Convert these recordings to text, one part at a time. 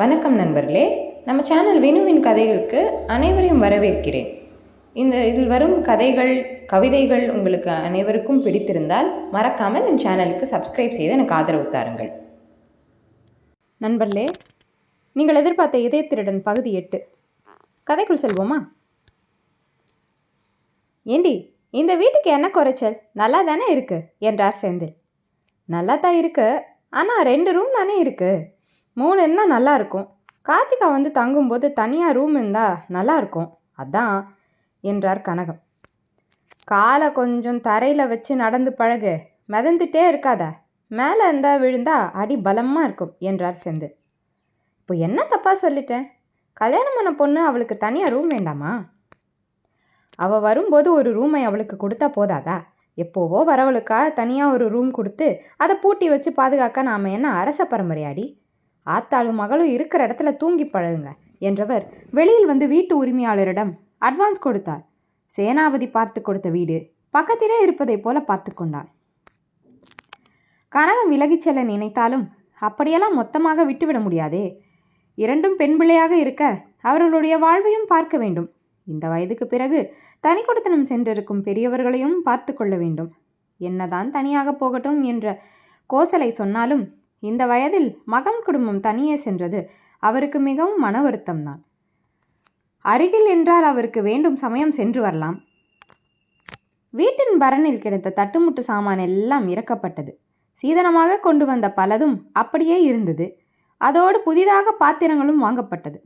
வணக்கம் நண்பர்களே. நம்ம சேனல் வினுவின் கதைகளுக்கு அனைவரையும் வரவேற்கிறேன். இந்த இதில் வரும் கதைகள் கவிதைகள் உங்களுக்கு அனைவருக்கும் பிடித்திருந்தால் மறக்காமல் என் சேனலுக்கு சப்ஸ்கிரைப் செய்து எனக்கு ஆதரவு தாருங்கள். நண்பர்களே நீங்கள் எதிர்பார்த்த இதய திருடன் பகுதி எட்டு. கதைக்குள் செல்வோமா? ஏண்டி இந்த வீட்டுக்கு என்ன குறைச்சல்? நல்லா தானே இருக்கு என்றார் செந்தில். நல்லா தான் இருக்கு ஆனால் ரெண்டு ரூம் தானே இருக்குது மூணு இருந்தால் நல்லா இருக்கும். கார்த்திகா வந்து தங்கும்போது தனியாக ரூம் இருந்தால் நல்லா இருக்கும். அதான் என்றார் கனகம். காலை கொஞ்சம் தரையில் வச்சு நடந்து பழகு. மிதந்துட்டே இருக்காத. மேலே இருந்தால் விழுந்தா அடி பலமாக இருக்கும் என்றார் செந்து இப்போ என்ன தப்பாக சொல்லிட்டேன்? கல்யாணம் பண்ண பொண்ணு அவளுக்கு தனியாக ரூம் வேண்டாமா? அவள் வரும்போது ஒரு ரூமை அவளுக்கு கொடுத்தா போதாதா? எப்போவோ வரவளுக்கா தனியாக ஒரு ரூம் கொடுத்து அதை பூட்டி வச்சு பாதுகாக்க நாம் என்ன அரச பரம்பரையாடி? ஆத்தாளும் மகளும் இருக்கிற இடத்துல தூங்கி பழகுங்க என்றவர் வெளியில் வந்து வீட்டு உரிமையாளரிடம் அட்வான்ஸ் கொடுத்தார். சேனாபதி பார்த்து கொடுத்த வீடு பக்கத்திலே இருப்பதைப் போல பார்த்து கொண்டான் கனகம் விலகிச் செல்ல நினைத்தாலும் அப்படியெல்லாம் மொத்தமாக விட்டுவிட முடியாதே. இரண்டும் பெண் பிள்ளையாக இருக்க அவர்களுடைய வாழ்வையும் பார்க்க வேண்டும். இந்த வயதுக்கு பிறகு தனி கொடுத்தனம் சென்றிருக்கும் பெரியவர்களையும் பார்த்து கொள்ள வேண்டும். என்னதான் தனியாக போகட்டும் என்ற கோசலை சொன்னாலும் இந்த வயதில் மகன் குடும்பம் தனியே சென்றது அவருக்கு மிகவும் மன வருத்தம்தான். அருகில் என்றால் அவருக்கு வேண்டும் சமயம் சென்று வரலாம். வீட்டின் பரனில் கிடைத்த தட்டுமுட்டு சாமான் எல்லாம் இறக்கப்பட்டது. சீதனமாக கொண்டு வந்த பலதும் அப்படியே இருந்தது. அதோடு புதிதாக பாத்திரங்களும் வாங்கப்பட்டது.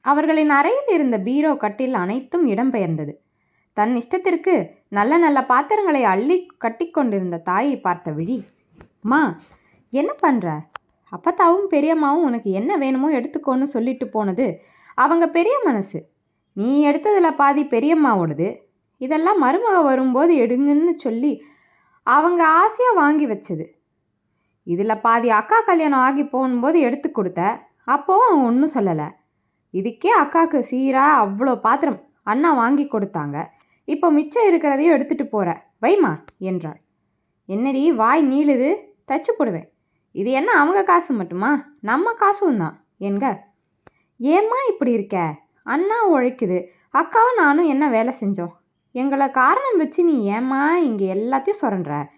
அவர்களின் அறையில் இருந்த பீரோ கட்டில் அனைத்தும் இடம்பெயர்ந்தது. தன் இஷ்டத்திற்கு நல்ல நல்ல பாத்திரங்களை அள்ளி கட்டிக்கொண்டிருந்த தாயை பார்த்த விழி மா என்ன பண்ணுற அப்பத்தாவும் பெரியம்மாவும் உனக்கு என்ன வேணுமோ எடுத்துக்கோன்னு சொல்லிட்டு போனது அவங்க பெரிய மனசு. நீ எடுத்ததில் பாதி பெரியம்மாவோடது. இதெல்லாம் மருமக வரும்போது எடுங்கன்னு சொல்லி அவங்க ஆசையாக வாங்கி வச்சது. இதில் பாதி அக்கா கல்யாணம் ஆகி போகும்போது எடுத்து கொடுத்த. அப்போவும் அவங்க ஒன்றும் சொல்லலை. இதுக்கே அக்காவுக்கு சீராக அவ்வளோ பாத்திரம் அண்ணா வாங்கி கொடுத்தாங்க. இப்போ மிச்சம் இருக்கிறதையும் எடுத்துகிட்டு போகிற வைமா என்றாள். என்னடி வாய் நீளுது? தச்சு போடுவேன். இது என்ன அவங்க காசு மட்டுமா? நம்ம காசும் தான் என்க ஏம்மா இப்படி இருக்க? அண்ணா உழைக்குது. அக்காவும் நானும் என்ன வேலை செஞ்சோம்? எங்களை காரணம் வச்சு நீ ஏம்மா இங்கே எல்லாத்தையும் சுரண்ட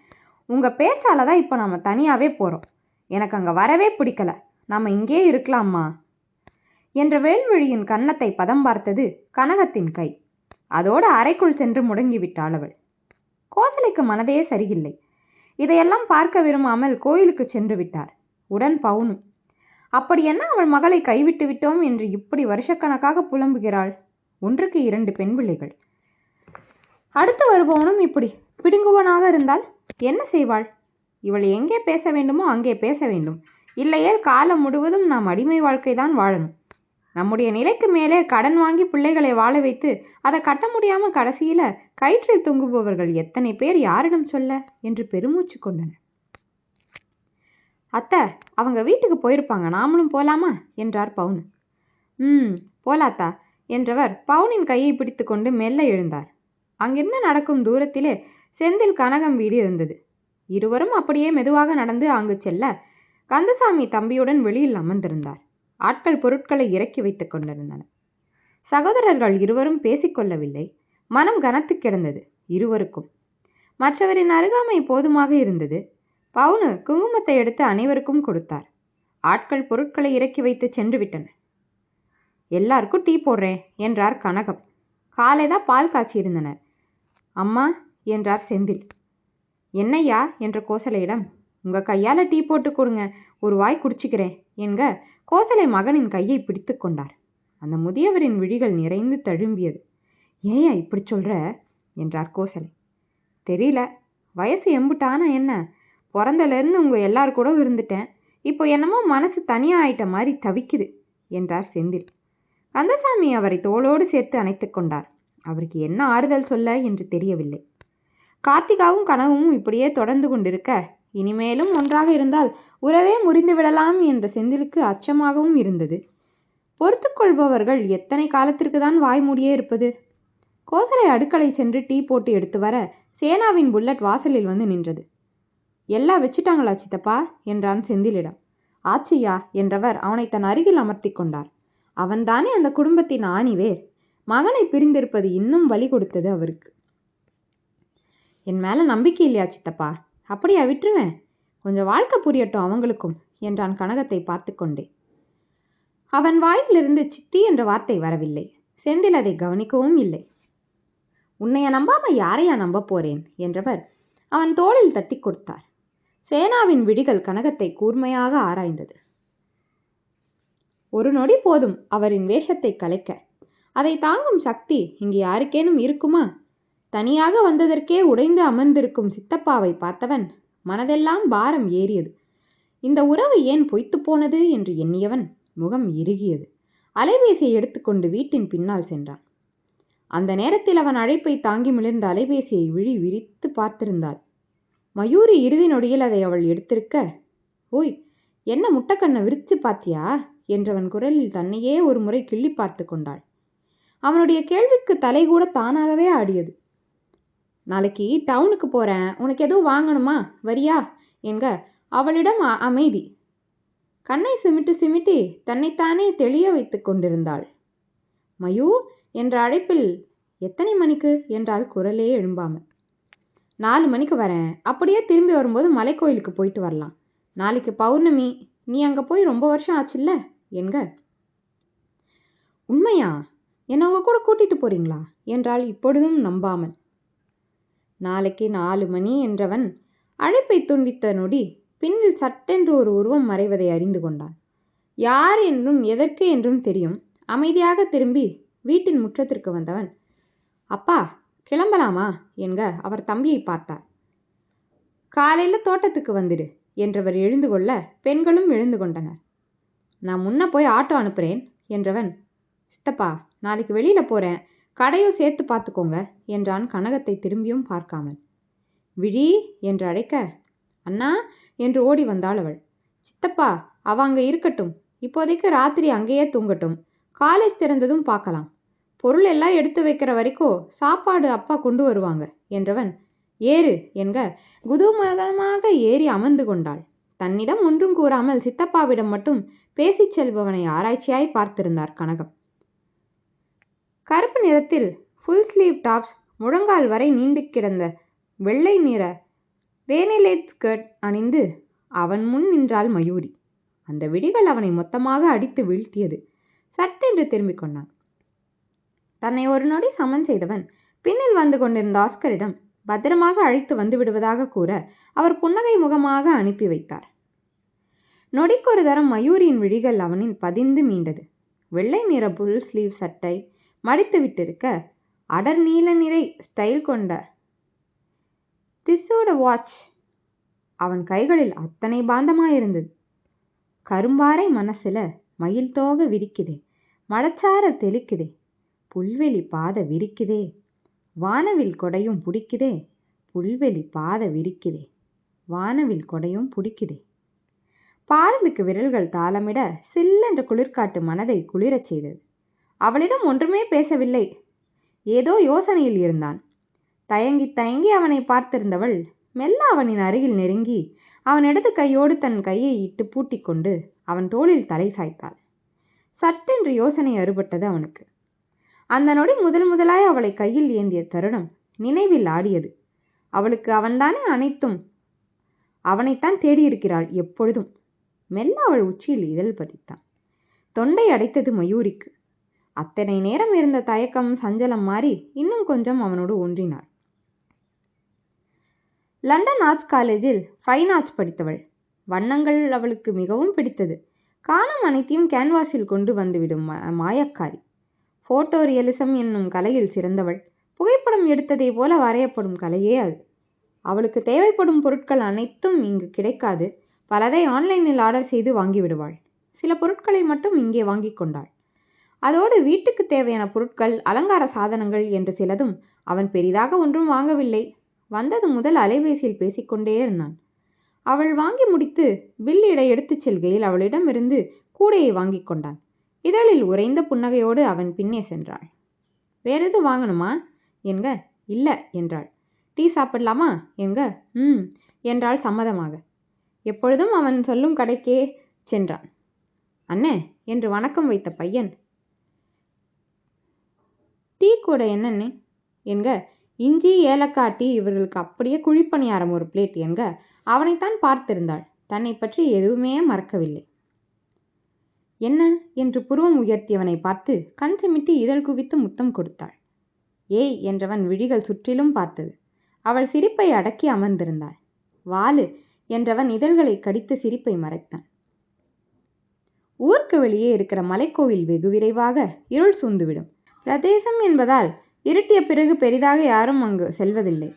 உங்கள் பேச்சால் தான் இப்போ நம்ம தனியாகவே போகிறோம் எனக்கு அங்கே வரவே பிடிக்கல. நம்ம இங்கே இருக்கலாம்மா. என்ற வேல்வழியின் கன்னத்தை பதம் பார்த்தது கனகத்தின் கை. அதோடு அறைக்குள் சென்று முடங்கிவிட்டாள் அவள். கோசலைக்கு மனதே சரியில்லை. இதையெல்லாம் பார்க்க விரும்பாமல் கோயிலுக்கு சென்று விட்டார். உடன் பவுனு அப்படி என்ன அவள் மகளை கைவிட்டு விட்டோம் என்று இப்படி வருஷக்கணக்காக புலம்புகிறாள்? ஒன்றுக்கு இரண்டு பெண் பிள்ளைகள் அடுத்து வருபவனும் இப்படி பிடுங்குவனாக இருந்தால் என்ன செய்வாள்? இவள் எங்கே பேச வேண்டுமோ அங்கே பேச வேண்டும். இல்லையேல் காலம் முழுவதும் நாம் அடிமை வாழ்க்கை தான் வாழணும். நம்முடைய நிலைக்கு மேலே கடன் வாங்கி பிள்ளைகளை வாழ வைத்து அதை கட்ட முடியாமல் கடைசியில் கயிற்றில் தொங்குபவர்கள் எத்தனை பேர் யாரிடம் சொல்ல? என்று பெருமூச்சு கொண்டனர். அத்தை அவங்க வீட்டுக்கு போயிருப்பாங்க. நாமளும் போலாமா? என்றார் பவுன் ம் போலாத்தா என்றவர் பவுனின் கையை பிடித்து கொண்டு மெல்ல எழுந்தார். அங்கிருந்து நடக்கும் தூரத்திலே செந்தில் கனகம் வீடு இருந்தது. இருவரும் அப்படியே மெதுவாக நடந்து அங்கு செல்ல கந்தசாமி தம்பியுடன் வெளியில் அமர்ந்திருந்தார். ஆட்கள் பொருட்களை இறக்கி வைத்துக் கொண்டிருந்தனர். சகோதரர்கள் இருவரும் பேசிக்கொள்ளவில்லை மனம் கனத்து கிடந்தது இருவருக்கும். மற்றவரின் அருகாமை போதுமாக இருந்தது. பவுனு குங்குமத்தை எடுத்து அனைவருக்கும் கொடுத்தார். ஆட்கள் பொருட்களை இறக்கி வைத்து சென்று விட்டனர். எல்லாருக்கும் டீ போடுறேன் என்றார் கனகம். காலைதான் பால் காய்ச்சியிருந்தனர். அம்மா என்றார் செந்தில். என்னையா என்ற கோசலையிடம் உங்க கையால டீ போட்டு கொடுங்க. ஒரு வாய் குடிச்சுக்கிறேன் என்க கோசலை மகனின் கையை பிடித்து கொண்டார். அந்த முதியவரின் விழிகள் நிறைந்து தழும்பியது. ஏயா இப்படி சொல்ற என்றார் கோசலை. தெரியல. வயசு எம்புட்டானா என்ன? பிறந்தலேருந்து உங்கள் எல்லார் கூட இருந்துட்டேன். இப்போ என்னமோ மனசு தனியாக ஆயிட்ட மாதிரி தவிக்குது என்றார் செந்தில். கந்தசாமி அவரை தோளோடு சேர்த்து அணைத்து கொண்டார். அவருக்கு என்ன ஆறுதல் சொல்ல? என்று தெரியவில்லை. கார்த்திகாவும் கனவும் இப்படியே தொடர்ந்து கொண்டிருக்க இனிமேலும் ஒன்றாக இருந்தால் உறவே முறிந்து விடலாம் என்ற செந்திலுக்கு அச்சமாகவும் இருந்தது. பொறுத்து கொள்பவர்கள் எத்தனை காலத்திற்கு தான் வாய் மூடியே இருப்பது? கோசலை அடுக்களை சென்று டீ போட்டு எடுத்து வர சேனாவின் புல்லட் வாசலில் வந்து நின்றது. எல்லாம் வச்சுட்டாங்களா சித்தப்பா? என்றான் செந்திலிடம். ஆச்சியா என்றவர் அவனை தன் அருகில் அமர்த்தி கொண்டார். அவன்தானே அந்த குடும்பத்தின் ஆணிவேர் மகனை பிரிந்திருப்பது இன்னும் வழி கொடுத்தது அவருக்கு. என் மேல நம்பிக்கை இல்லையா சித்தப்பா? அப்படியா விட்டுருவேன். கொஞ்சம் வாழ்க்கை புரியட்டும் அவங்களுக்கும் என்றான் கனகத்தை பார்த்து கொண்டே அவன் வாயிலிருந்து சித்தி என்ற வார்த்தை வரவில்லை. செந்தில் அதை கவனிக்கவும் இல்லை. உன்னைய நம்பாம யாரையா நம்ப போறேன்? என்றவர் அவன் தோளில் தட்டி கொடுத்தார். சேனாவின் விழிகள் கனகத்தை கூர்மையாக ஆராய்ந்தது. ஒரு நொடி போதும் அவரின் வேஷத்தை கலைக்க. அதை தாங்கும் சக்தி இங்கு யாருக்கேனும் இருக்குமா? தனியாக வந்ததற்கே உடைந்து அமர்ந்திருக்கும் சித்தப்பாவை பார்த்தவன் மனதெல்லாம் பாரம் ஏறியது. இந்த உறவு ஏன் பொய்த்து போனது என்று எண்ணியவன் முகம் இறுகியது. அலைபேசியை எடுத்துக்கொண்டு வீட்டின் பின்னால் சென்றான். அந்த நேரத்தில் அவன் அழைப்பை தாங்கி மிளிர்ந்த அலைபேசியை விழி விரித்து பார்த்திருந்தாள். மயூரி இறுதி நொடியில் அதை அவள் எடுத்திருக்க ஓய் என்ன முட்டைக்கண்ணை விரிச்சு பாத்தியா? என்றவன் குரலில் தன்னையே ஒரு முறை கிள்ளி பார்த்து கொண்டாள். அவனுடைய கேள்விக்கு தலை கூட தானாகவே ஆடியது. நாளைக்கு டவுனுக்கு போகிறேன் உனக்கு எதுவும் வாங்கணுமா? வரியா? என்க அவளிடம் அமைதி. கண்ணை சிமிட்டு சிமிட்டி தன்னைத்தானே தெளிய வைத்து கொண்டிருந்தாள். மயூ என்ற அழைப்பில் எத்தனை மணிக்கு? என்றால் குரலே எழும்பாமல். நாலு மணிக்கு வரேன். அப்படியே திரும்பி வரும்போது மலைக்கோயிலுக்கு போயிட்டு வரலாம். நாளைக்கு பௌர்ணமி. நீ அங்கே போய் ரொம்ப வருஷம் ஆச்சுல்ல? என்க. உண்மையா? என்னை உங்க கூட கூட்டிகிட்டு போறீங்களா? என்றால் இப்பொழுதும் நம்பாமல். நாளைக்கு நாலு மணி என்றவன் அழைப்பை துண்டித்த நொடி பின்னில் சட்டென்று ஒரு உருவம் மறைவதை அறிந்து கொண்டான். யார் என்றும் எதற்கு என்றும் தெரியும். அமைதியாக திரும்பி வீட்டின் முற்றத்திற்கு வந்தவன் அப்பா கிளம்பலாமா? என்க அவர் தம்பியை பார்த்தார். காலையில் தோட்டத்துக்கு வந்துடு என்றவர் எழுந்து கொள்ள பெண்களும் எழுந்து கொண்டனர். நான் முன்ன போய் ஆட்டோ அனுப்புகிறேன் என்றவன் சித்தப்பா நாளைக்கு வெளியில் போகிறேன் கடையும் சேர்த்து பார்த்துக்கோங்க என்றான் கனகத்தை திரும்பியும் பார்க்காமல். விழி என்று அழைக்க அண்ணா என்று ஓடி வந்தாள் அவள். சித்தப்பா அவ அங்கே இருக்கட்டும். இப்போதைக்கு ராத்திரி அங்கேயே தூங்கட்டும். காலேஜ் திறந்ததும் பார்க்கலாம். பொருள் எல்லாம் எடுத்து வைக்கிற வரைக்கும் சாப்பாடு அப்பா கொண்டு வருவாங்க என்றவன். ஏறு என்க குதூகலமாக ஏறி அமர்ந்து கொண்டாள். தன்னிடம் ஒன்றும் கூறாமல் சித்தப்பாவிடம் மட்டும் பேசிச் செல்பவனை ஆராய்ச்சியாய் பார்த்திருந்தார் கனகம். கருப்பு நிறத்தில் ஃபுல் ஸ்லீவ் டாப்ஸ் முழங்கால் வரை நீண்டு கிடந்த வெள்ளை நிற வேனிலேட் ஸ்கர்ட் அணிந்து அவன் முன் நின்றாள் மயூரி. அந்த விடிகள் அவனை மொத்தமாக அடித்து வீழ்த்தியது. சட்டென்று திரும்பிக் கொண்டான். தன்னை ஒரு நொடி சமன் செய்தவன் பின்னில் வந்து கொண்டிருந்த ஆஸ்கரிடம் பத்திரமாக அழைத்து வந்து விடுவதாக கூற அவர் புன்னகை முகமாக அனுப்பி வைத்தார். நொடிக்கொரு தரம் மயூரியின் விழிகள் அவனின் பதிந்து மீண்டது. வெள்ளை நிற புல் ஸ்லீவ் சட்டை மடித்து விட்டிருக்க அடர் நீல நிறை ஸ்டைல் கொண்ட திசோட வாட்ச் அவன் கைகளில் அத்தனை பாந்தமாயிருந்தது. கரும்பாறை மனசுல மயில் தோக விரிக்குதே மடச்சார தெளிக்குதே புல்வெளி பாத விரிக்குதே வானவில் கொடையும் பிடிக்குதே புல்வெளி பாத விரிக்குதே வானவில் கொடையும் பிடிக்குதே. பாடலுக்கு விரல்கள் தாளமிட சில்லென்ற குளிர்காட்டு மனதை குளிரச் செய்தது. அவளிடம் ஒன்றுமே பேசவில்லை. ஏதோ யோசனையில் இருந்தான். தயங்கி தயங்கி அவனை பார்த்திருந்தவள் மெல்ல அவனின் அருகில் நெருங்கி அவன் இடது கையோடு தன் கையை இட்டு பூட்டிக்கொண்டு அவன் தோளில் தலை சாய்த்தாள். சட்டென்று யோசனை அறுபட்டது அவனுக்கு. அந்த நொடி முதல் முதலாய் அவளை கையில் ஏந்திய தருணம் நினைவில் ஆடியது. அவளுக்கு அவன்தானே அனைத்தும். அவனைத்தான் தேடியிருக்கிறாள் எப்பொழுதும். மெல்ல அவள் உச்சியில் இதழ் பதித்தான். தொண்டை அடைத்தது மயூரிக்கு. அத்தனை நேரம் இருந்த தயக்கம் சஞ்சலம் மாறி இன்னும் கொஞ்சம் அவனோடு ஒன்றினாள். லண்டன் ஆர்ட்ஸ் காலேஜில் ஃபைன் ஆர்ட்ஸ் படித்தவள். வண்ணங்கள் அவளுக்கு மிகவும் பிடித்தது. காணும் அனைத்தையும் கேன்வாஸில் கொண்டு வந்துவிடும் மாயக்காரி. ஃபோட்டோ ரியலிசம் என்னும் கலையில் சிறந்தவள். புகைப்படம் எடுத்ததை போல வரையப்படும் கலையே அது. அவளுக்கு தேவைப்படும் பொருட்கள் அனைத்தும் இங்கு கிடைக்காது. பலதை ஆன்லைனில் ஆர்டர் செய்து வாங்கிவிடுவாள் சில பொருட்களை மட்டும் இங்கே வாங்கி கொண்டாள். அதோடு வீட்டுக்கு தேவையான பொருட்கள் அலங்கார சாதனங்கள் என்று சிலதும் அவன் பெரிதாக ஒன்றும் வாங்கவில்லை. வந்தது முதல் அலைபேசியில் பேசிக்கொண்டே இருந்தான். அவள் வாங்கி முடித்து பில் எடுத்துச் செல்கையில் அவளிடமிருந்து கூடையை வாங்கி கொண்டான். இதழில் உறைந்த புன்னகையோடு அவன் பின்னே சென்றாள். வேறெது வாங்கணுமா? என்க இல்லை என்றாள். டீ சாப்பிடலாமா? என்க ம் என்றாள் சம்மதமாக. எப்பொழுதும் அவன் சொல்லும் கடைக்கே சென்றான். அண்ணே என்று வணக்கம் வைத்த பையன் டீ கூட என்னன்னு? என்க இஞ்சி ஏலக்காய் டீ இவர்களுக்கு அப்படியே குழிப்பணியாரம் ஒரு பிளேட் என்க. அவனைத்தான் பார்த்திருந்தாள். தன்னை பற்றி எதுவுமே மறக்கவில்லை. என்ன? என்று புருவம் உயர்த்தியவனை பார்த்து கண் சிமிட்டி இதழ் குவித்து முத்தம் கொடுத்தாள். ஏய் என்றவன் விழிகள் சுற்றிலும் பார்த்தது. அவள் சிரிப்பை அடக்கி அமர்ந்திருந்தாள். வாலு என்றவன் இதழ்களை கடித்து சிரிப்பை மறைத்தான். ஊருக்கு வெளியே இருக்கிற மலைக்கோவில் வெகு விரைவாக இருள் சூழ்ந்துவிடும். பிரதேசம் என்பதால் இருட்டிய பிறகு பெரிதாக யாரும் அங்கு செல்வதில்லை.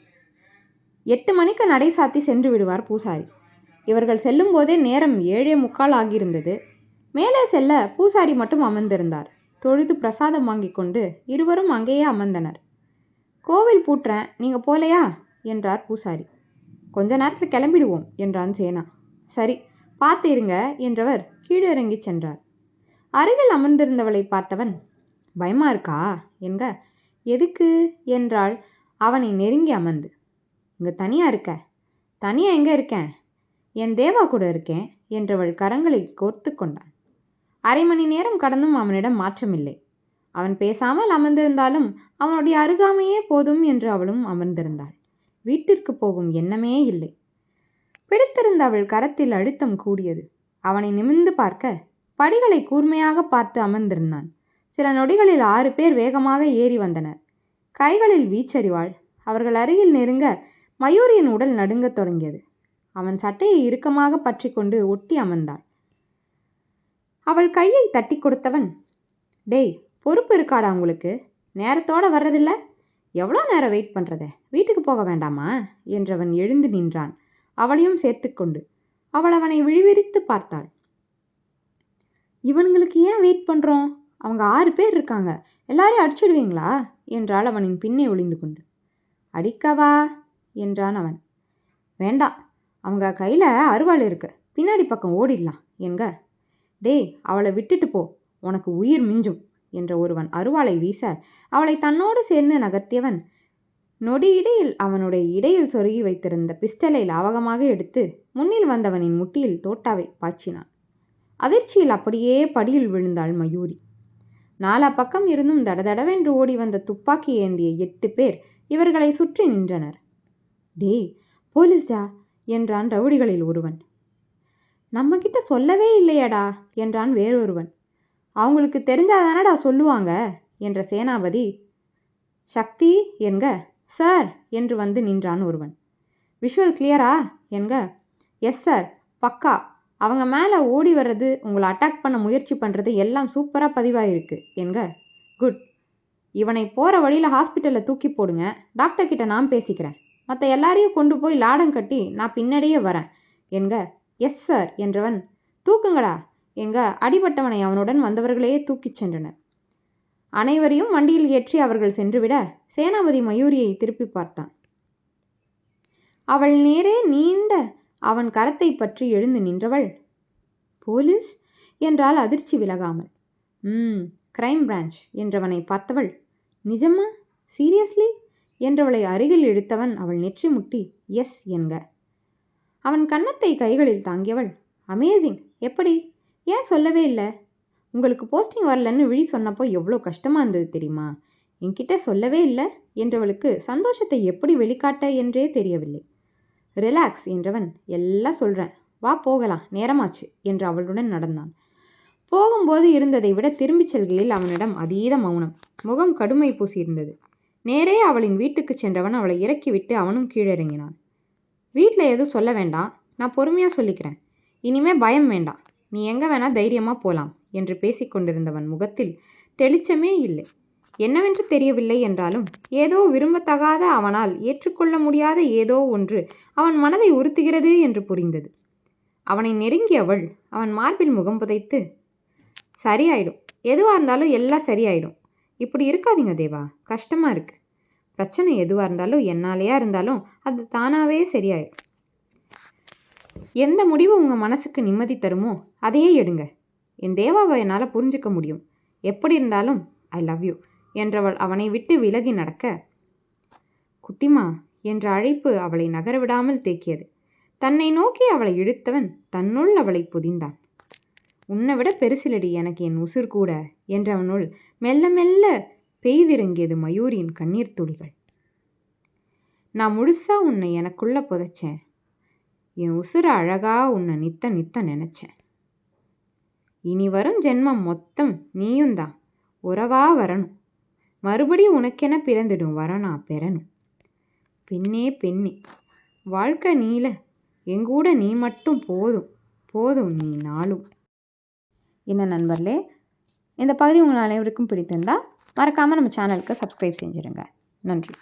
எட்டு மணிக்கு நடை சாத்தி சென்று விடுவார் பூசாரி. இவர்கள் செல்லும்போதே நேரம் ஏழே முக்கால் ஆகியிருந்தது. மேலே செல்ல பூசாரி மட்டும் அமர்ந்திருந்தார். தொழுது பிரசாதம் வாங்கி கொண்டு இருவரும் அங்கேயே அமர்ந்தனர். கோவில் பூட்டுறேன் நீங்கள் போலையா? என்றார் பூசாரி. கொஞ்ச நேரத்தில் கிளம்பிடுவோம் என்றான் சேனா. சரி பார்த்து இருங்க என்றவர் கீழிறங்கி சென்றார். அருகில் அமர்ந்திருந்தவளை பார்த்தவன் பயமா இருக்கா? என்க. எதுக்கு? என்றாள். அவனை நெருங்கி அமர்ந்து. இங்கே தனியாக இருக்க? தனியாக எங்கே இருக்கேன்? என் தேவா கூட இருக்கேன் என்றவள் கரங்களை கோர்த்து கொண்டான் அரை மணி நேரம் கடந்தும் அவனிடம் மாற்றமில்லை. அவன் பேசாமல் அமர்ந்திருந்தாலும் அவனுடைய அருகாமையே போதும் என்று அவளும் அமர்ந்திருந்தாள். வீட்டிற்கு போகும் எண்ணமே இல்லை. பிடித்திருந்த அவள் கரத்தில் அழுத்தம் கூடியது. அவனை நிமிர்ந்து பார்க்க படிகளை கூர்மையாக பார்த்து அமர்ந்திருந்தான். சில நொடிகளில் ஆறு பேர் வேகமாக ஏறி வந்தனர். கைகளில் வீச்சறிவாள் அவர்கள் அருகில் நெருங்க மயூரியின் உடல் நடுங்கத் தொடங்கியது. அவன் சட்டையை இறுக்கமாக பற்றி கொண்டு ஒட்டி அமர்ந்தாள். அவள் கையை தட்டி கொடுத்தவன் டேய் பொறுப்பு இருக்காடா உங்களுக்கு? நேரத்தோட வர்றதில்ல? எவ்வளோ நேரம் வெயிட் பண்ணுறத வீட்டுக்கு போக வேண்டாமா? என்றவன் எழுந்து நின்றான். அவளையும் சேர்த்துக்கொண்டு அவள் அவனை விழிவிரித்து பார்த்தாள். இவனுங்களுக்கு ஏன் வெயிட் பண்ணுறோம் அவங்க ஆறு பேர் இருக்காங்க. எல்லாரையும் அடிச்சிடுவீங்களா? என்றாள் அவனின் பின்னே ஒளிந்து கொண்டு. அடிக்கவா? என்றான் அவன். வேண்டாம். அவங்க கையில் அருவாள் இருக்கு. பின்னாடி பக்கம் ஓடிடலாம். எங்க? டேய் அவளை விட்டுட்டு போ. உனக்கு உயிர் மிஞ்சும் என்ற ஒருவன் அருவாளை வீச அவளை தன்னோடு சேர்ந்து நகர்த்தியவன் நொடியிடையில் அவனுடைய இடையில் சொருகி வைத்திருந்த பிஸ்டலை லாவகமாக எடுத்து முன்னில் வந்தவனின் முட்டியில் தோட்டாவை பாய்ச்சினான். அதிர்ச்சியில் அப்படியே படியில் விழுந்தாள் மயூரி. நாலா பக்கம் இருந்தும் தடதடவென்று ஓடி வந்த துப்பாக்கி ஏந்திய எட்டு பேர் இவர்களை சுற்றி நின்றனர். டேய் போலீஸ்டா? என்றான் ரவுடிகளில் ஒருவன். நம்ம கிட்ட சொல்லவே இல்லையடா என்றான் வேறொருவன். அவங்களுக்கு தெரிஞ்சாதானடா சொல்லுவாங்க என்ற சேனாபதி. சக்தி என்க சார் என்று வந்து நின்றான் ஒருவன். விஷுவல் கிளியரா? என்க. எஸ் சார் பக்கா. அவங்க மேலே ஓடி வர்றது உங்களை அட்டாக் பண்ண முயற்சி பண்ணுறது எல்லாம் சூப்பராக பதிவாயிருக்கு. என்க? குட் இவனை போகிற வழியில் ஹாஸ்பிட்டலில் தூக்கி போடுங்க. டாக்டர் கிட்ட நான் பேசிக்கிறேன். மற்ற எல்லாரையும் கொண்டு போய் லாடம் கட்டி நான் பின்னாடியே வரேன். என்க? எஸ் சார் என்றவன். தூக்குங்கடா. என்க அடிபட்டவனை அவனுடன் வந்தவர்களையே தூக்கிச் சென்றனர். அனைவரையும் வண்டியில் ஏற்றி அவர்கள் சென்றுவிட சேனாபதி மயூரியை திருப்பி பார்த்தான். அவள் நேரே நீண்ட அவன் கரத்தை பற்றி எழுந்து நின்றவள். போலீஸ்? என்றால் அதிர்ச்சி விலகாமல். ம் கிரைம் பிரான்ச் என்றவனை பார்த்தவள். நிஜமா சீரியஸ்லி? என்றவளை அருகில் இழுத்தவன் அவள் நெற்றி முட்டி எஸ் என்க. அவன் கன்னத்தை கைகளில் தாங்கியவள். அமேசிங்! எப்படி? ஏன் சொல்லவே இல்லை? உங்களுக்கு போஸ்டிங் வரலன்னு விழி சொன்னப்போ எவ்வளோ கஷ்டமாக இருந்தது தெரியுமா? என்கிட்ட சொல்லவே இல்லை என்றவளுக்கு சந்தோஷத்தை எப்படி வெளிக்காட்ட என்றே தெரியவில்லை. ரிலாக்ஸ் என்றவன் எல்லாம் சொல்கிறேன் வா போகலாம். நேரமாச்சு என்று அவளுடன் நடந்தான். போகும்போது இருந்ததை விட திரும்பிச் செல்கையில் அவனிடம் அதீத மௌனம். முகம் கடுமை பூசியிருந்தது. நேரே அவளின் வீட்டுக்கு சென்றவன் அவளை இறக்கிவிட்டு அவனும் கீழிறங்கினான். வீட்டில் எதுவும் சொல்ல வேண்டாம். நான் பொறுமையாக சொல்லிக்கிறேன். இனிமே பயம் வேண்டாம். நீ எங்கே வேணால் தைரியமாக போகலாம் என்று பேசிக்கொண்டிருந்தவன் முகத்தில் தெளிச்சமே இல்லை. என்னவென்று தெரியவில்லை என்றாலும் ஏதோ விரும்பத்தகாத அவனால் ஏற்றுக்கொள்ள முடியாத ஏதோ ஒன்று அவன் மனதை உறுத்துகிறது என்று புரிந்தது. அவனை நெருங்கியவள் அவன் மார்பில் முகம் புதைத்து சரியாயிடும். எதுவாக இருந்தாலும் எல்லாம் சரியாயிடும். இப்படி இருக்காதீங்க தேவா. கஷ்டமாக இருக்கு. பிரச்சனை எதுவாக இருந்தாலும் என்னாலேயா இருந்தாலும் அது தானாகவே சரியாயிடும். எந்த முடிவு உங்கள் மனசுக்கு நிம்மதி தருமோ அதையே எடுங்க. என் தேவாவை என்னால் புரிஞ்சுக்க முடியும். எப்படி இருந்தாலும் ஐ லவ் யூ என்றவள் அவனை விட்டு விலகி நடக்க. குட்டிமா என்ற அழைப்பு அவளை நகரவிடாமல் தேக்கியது. தன்னை நோக்கி அவளை இழுத்தவன் தன்னுள் அவளை புதிந்தான். உன்னை விட பெருசிலடி எனக்கு என் உசுர் கூட என்றவனுள் மெல்ல மெல்ல பெய்திறங்கியது மயூரியின் கண்ணீர் துளிகள். நான் முழுசா உன்னை எனக்குள்ள புதைச்சேன். என் உசுர அழகா உன்னை நித்த நித்த நினைச்சேன். இனி வரும் ஜென்மம் மொத்தம் நீயும் தான் உறவா வரணும். மறுபடியும் உனக்கென பிறந்திடும் நான் பெறணும் பெண்ணே பெண்ணே வாழ்க்கை நீல. எங்கூட நீ மட்டும் போதும். போதும் நீ நாளும். என்ன நண்பர்களே இந்த பகுதி உங்கள் அனைவருக்கும் பிடித்திருந்தால் மறக்காமல் நம்ம சேனலுக்கு சப்ஸ்கிரைப் செஞ்சுருங்க. நன்றி.